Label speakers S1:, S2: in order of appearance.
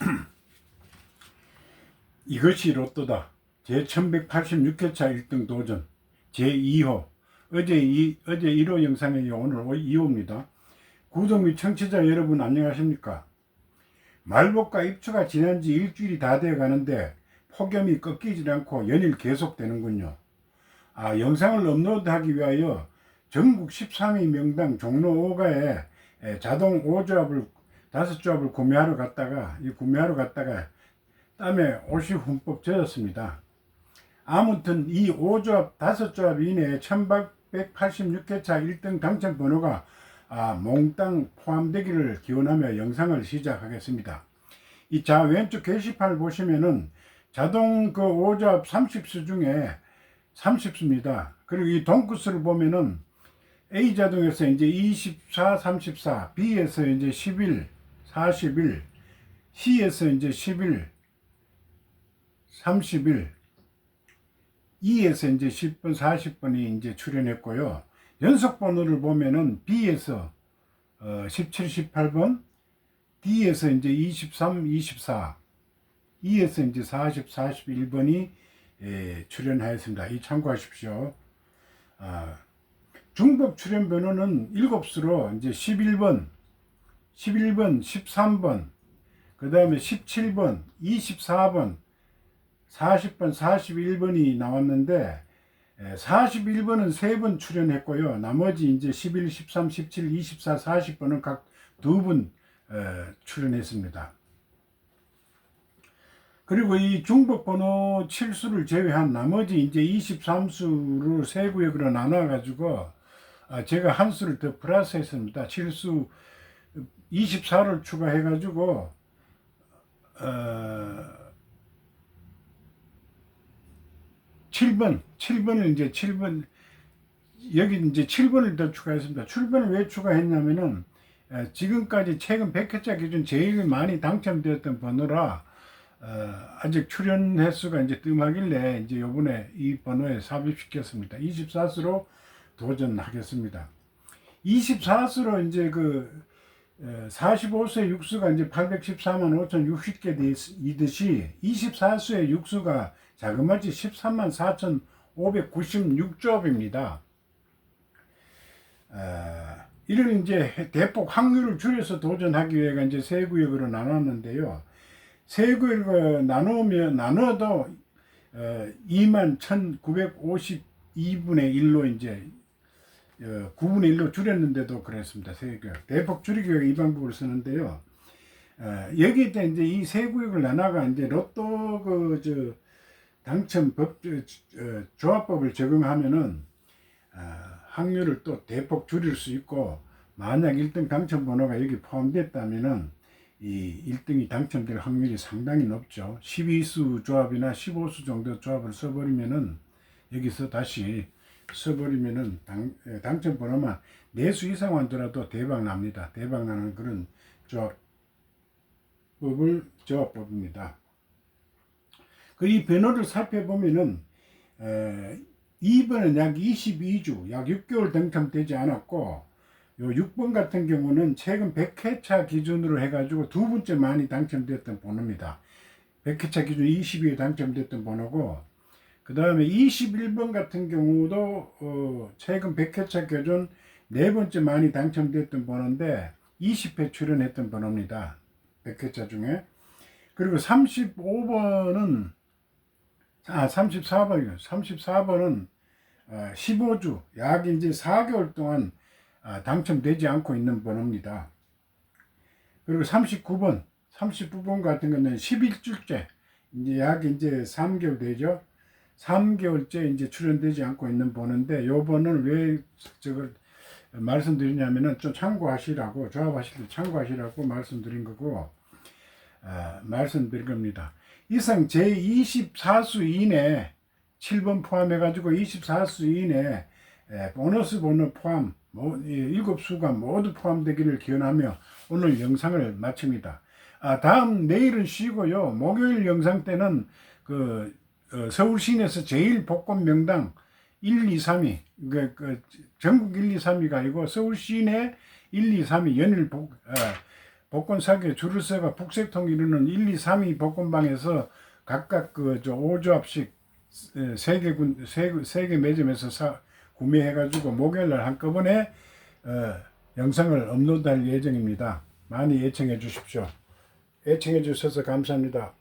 S1: 이것이 로또다. 제 1186회차 1등 도전. 제 2호. 어제 이, 어제 1호 영상이 오늘 2호입니다. 구독 및 청취자 여러분 안녕하십니까? 말복과 입추가 지난 지 일주일이 다 되어 가는데 폭염이 꺾이지 않고 연일 계속되는군요. 아, 영상을 업로드하기 위하여 전국 13위 명당 종로 5가에 자동 5조합을 5조합을 구매하러 갔다가 이 구매하러 갔다가 땀에 옷이 흠뻑 젖었습니다. 아무튼 이 5조합 5조합 이내에 1186회차 1등 당첨 번호가 아, 몽땅 포함되기를 기원하며 영상을 시작하겠습니다. 이자 왼쪽 게시판을 보시면은 자동 그 5조합 30수 중에 30수입니다. 그리고 이 동구수를 보면은 A 자동에서 이제 24, 34, B에서 이제 11, 41, C에서 이제 11, 31, E에서 이제 10번, 40번이 이제 출연했고요. 연속 번호를 보면은 B에서 어, 17, 18번, D에서 이제 23, 24, E에서 이제 40, 41번이 예, 출연하였습니다. 이 참고하십시오. 아, 중복 출연 번호는 7수로 이제 11번, 11번, 13번, 그 다음에 17번, 24번, 40번, 41번이 나왔는데 41번은 3번 출연했고요. 나머지 이제 11, 13, 17, 24, 40번은 각 두 분 출연했습니다. 그리고 이 중복 번호 7수를 제외한 나머지 이제 23수를 세 구역으로 나눠 가지고 아, 제가 한 수를 더 플러스 했습니다. 7수 24를 추가해 가지고 어 7번, 7번을 이제 7번, 여기 이제 7번을 더 추가했습니다. 7번을 왜 추가했냐면은, 에, 지금까지 최근 100회차 기준 제일 많이 당첨되었던 번호라, 어, 아직 출연 횟수가 이제 뜸하길래 이제 요번에 이 번호에 삽입시켰습니다. 24수로 도전하겠습니다. 24수로 이제 그, 45수의 육수가 이제 814만 5,060개 이듯이 24수의 육수가 자그마치 13만 4,596조업입니다. 어, 이를 이제 대폭 확률을 줄여서 도전하기 위해 이제 세 구역으로 나눴는데요. 세 구역을 나누면 나눠도 어, 2만 1,952분의 1로 이제 어, 9분의 1로 줄였는데도 그랬습니다. 세 구역. 대폭 줄이기 위해 이 방법을 쓰는데요. 어, 여기에 이제 이 세 구역을 나눠가 이제 로또 그 저 당첨 법 어, 조합법을 적용하면은 어, 확률을 또 대폭 줄일 수 있고 만약 1등 당첨 번호가 여기 포함됐다면은 이 1등이 당첨될 확률이 상당히 높죠. 12수 조합이나 15수 정도 조합을 써버리면은 여기서 다시 써버리면은 당, 당첨 번호만 4수 이상 하더라도 대박 납니다. 대박 나는 그런 조합법을 조합법입니다. 그이 번호를 살펴보면은 에, 2번은 약 22주, 약 6개월 당첨되지 않았고 요 6번 같은 경우는 최근 100회차 기준으로 해가지고 두 번째 많이 당첨됐던 번호입니다. 100회차 기준 20위에 당첨됐던 번호고 그 다음에 21번 같은 경우도 어, 최근 100회차 기준 네 번째 많이 당첨됐던 번호인데 20회 출연했던 번호입니다. 100회차 중에 그리고 35번은 아, 34번이요. 34번은 15주, 어, 약 이제 4개월 동안 아, 당첨되지 않고 있는 번호입니다. 그리고 39번, 39번 같은 거는 11주째, 이제 약 이제 3개월 되죠. 3개월째 이제 출연되지 않고 있는 번호인데, 요 번호를 왜 저걸 말씀드리냐면은 좀 참고하시라고, 조합하실 때 참고하시라고 말씀드린 거고, 아, 말씀드린 겁니다. 이상 제24수 이내 7번 포함해 가지고 24수 이내 보너스 번호 포함 7수가 모두 포함되기를 기원하며 오늘 영상을 마칩니다. 아, 다음 내일은 쉬고요. 목요일 영상 때는 그 어, 서울 시내에서 제일 복권 명당 1, 2, 3위 그, 그 전국 1, 2, 3위가 아니고 서울 시내 1, 2, 3위 연일 복, 어, 복권 사기에 줄을 서가 북색통 이루는 1, 2, 3위 복권방에서 각각 그저 5조합씩 세개 군, 세, 세개 매점에서 사, 구매해가지고 목요일날 한꺼번에 어, 영상을 업로드할 예정입니다. 많이 애청해 주십시오. 애청해 주셔서 감사합니다.